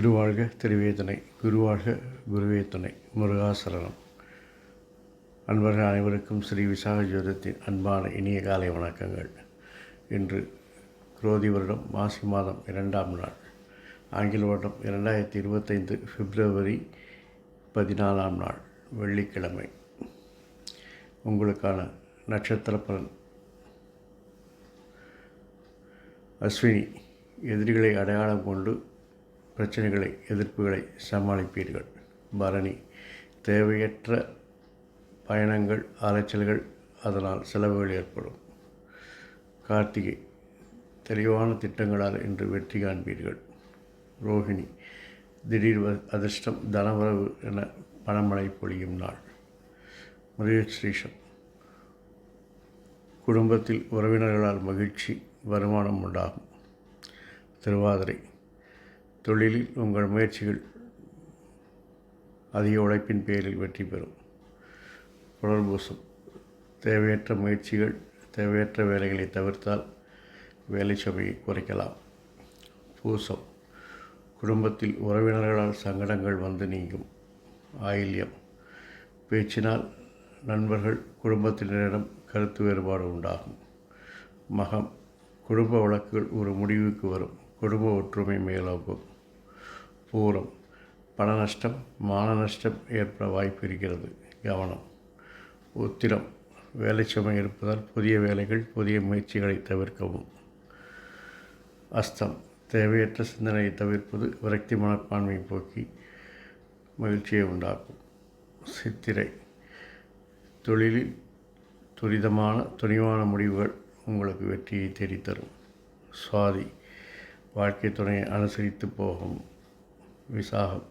திருவாழ்க திருவேதனை குருவாழ்க குருவேத்தனை முருகாசரணம். அன்பர்கள் அனைவருக்கும் ஸ்ரீ விசாக ஜோதத்தின் அன்பான இனிய காலை வணக்கங்கள். இன்று குரோதி வருடம் மாசி மாதம் இரண்டாம் நாள். ஆங்கில வருடம் இரண்டாயிரத்தி இருபத்தைந்து பிப்ரவரி பதினாலாம் நாள் வெள்ளிக்கிழமை. உங்களுக்கான நட்சத்திர பலன். அஸ்வினி எதிரிகளை அடையாளம் கொண்டு பிரச்சனைகளை எதிர்ப்புகளை சமாளிப்பீர்கள். பரணி தேவையற்ற பயணங்கள் அலைச்சல்கள் அதனால் செலவுகள் ஏற்படும். கார்த்திகை தெளிவான திட்டங்களால் இன்று வெற்றி காண்பீர்கள். ரோஹிணி திடீர் அதிர்ஷ்டம் தனவரவு என பணமழை பொழியும் நாள். மிருகஸ்ரீஷம் குடும்பத்தில் உறவினர்களால் மகிழ்ச்சி வருமானம் உண்டாகும். திருவாதிரை தொழிலில் உங்கள் முயற்சிகள் அதிக உழைப்பின் பேரில் வெற்றி பெறும். புனர்பூசம் தேவையற்ற முயற்சிகள் தேவையற்ற வேலைகளை தவிர்த்தால் வேலை சுமையை குறைக்கலாம். பூசம். குடும்பத்தில் உறவினர்களால் சங்கடங்கள் வந்து நீங்கும். ஆயில்யம். பேச்சினால் நண்பர்கள் குடும்பத்தினரிடம் கருத்து வேறுபாடு உண்டாகும். மகம். குடும்ப வழக்குகள் ஒரு முடிவுக்கு வரும். குடும்ப ஒற்றுமை மேலோங்கும் பூரம் பண நஷ்டம் மான நஷ்டம் ஏற்பட வாய்ப்பு இருக்கிறது கவனம். உத்திரம் வேலை சுமை இருப்பதால் புதிய வேலைகள் புதிய முயற்சிகளை தவிர்க்கவும். அஸ்தம் தேவையற்ற சிந்தனையை தவிர்ப்பது விரக்தி மனப்பான்மை போக்கி மகிழ்ச்சியை உண்டாக்கும். சித்திரை தொழிலில் துரிதமான துணிவான முடிவுகள் உங்களுக்கு வெற்றியை தேடித்தரும். சுவாதி வாழ்க்கை துணையை அனுசரித்து போகும் விசாகம்.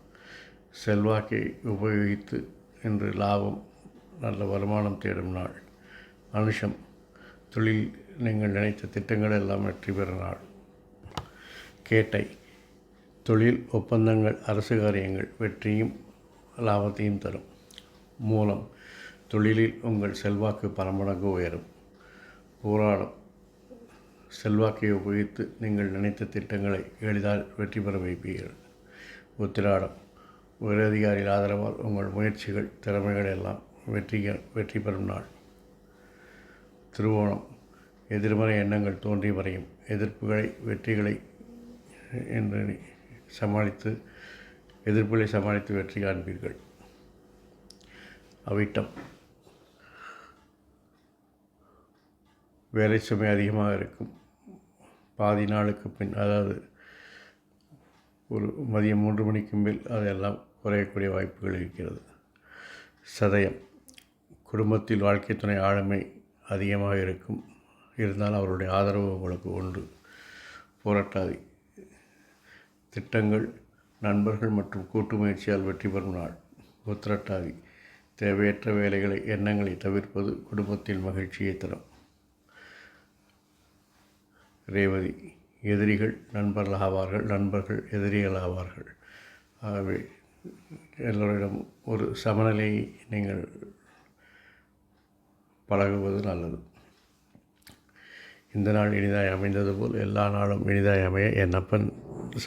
செல்வாக்கை உபயோகித்து என்று லாபம் நல்ல வருமானம் தேடும் நாள். அனுஷம் தொழில் நீங்கள் நினைத்த திட்டங்கள் எல்லாம் வெற்றி பெறும் நாள். கேட்டை தொழில் ஒப்பந்தங்கள் அரசு காரியங்கள் வெற்றியும் லாபத்தையும் தரும். மூலம் தொழிலில் உங்கள் செல்வாக்கு பரமடங்கு உயரும். போராடும் செல்வாக்கை உபயோகித்து நீங்கள் நினைத்த திட்டங்களை எளிதால் வெற்றி பெற வைப்பீர்கள். உத்திராடம். உயரதிகாரிகள் ஆதரவால் உங்கள் முயற்சிகள் திறமைகள் எல்லாம் வெற்றி வெற்றி பெறும் நாள். திருவோணம். எதிர்மறை எண்ணங்கள் தோன்றி வரையும் எதிர்ப்புகளை வெற்றிகளை என்று சமாளித்து எதிர்ப்புகளை சமாளித்து வெற்றி காண்பீர்கள். அவிட்டம். வேலை சுமை அதிகமாக இருக்கும். பாதி நாளுக்கு பின் அதாவது ஒரு மதியம் மூன்று மணிக்கு மேல் அதெல்லாம் குறையக்கூடிய வாய்ப்புகள் இருக்கிறது. சதயம் குடும்பத்தில் வாழ்க்கை துணை ஆளுமை அதிகமாக இருக்கும். இருந்தால் அவருடைய ஆதரவு உங்களுக்கு உண்டு. புரட்டாதி திட்டங்கள் நண்பர்கள் மற்றும் கூட்டு முயற்சியால் வெற்றி பெறும் நாள். உத்திரட்டாதி தேவையற்ற வேலைகளை எண்ணங்களை தவிர்ப்பது குடும்பத்தில் மகிழ்ச்சியை தரும். ரேவதி எதிரிகள் நண்பர்கள் ஆவார்கள் நண்பர்கள் எதிரிகள் ஆவார்கள். ஆகவே எல்லோரிடம் ஒரு சமநிலையை நீங்கள் பழகுவது நல்லது. இந்த நாள் இனிதாய் அமைந்தது போல் எல்லா நாளும் இனிதாய் அமைய என் அப்பன்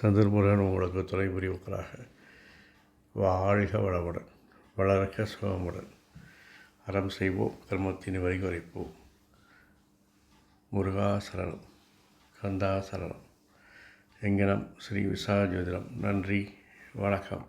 சந்திரமுருகன் உங்களுக்கு துணை புரிவுக்களாக வாழ்க வளமுடன் வளர்க்க சுகமுடன். அறம் செய்வோம் கர்மத்தின் வரி குறைப்போம். முருகா சரணம். கந்தா சரணம் எங்கனம் ஸ்ரீ விசா ஜோதிடம். நன்றி. வணக்கம்.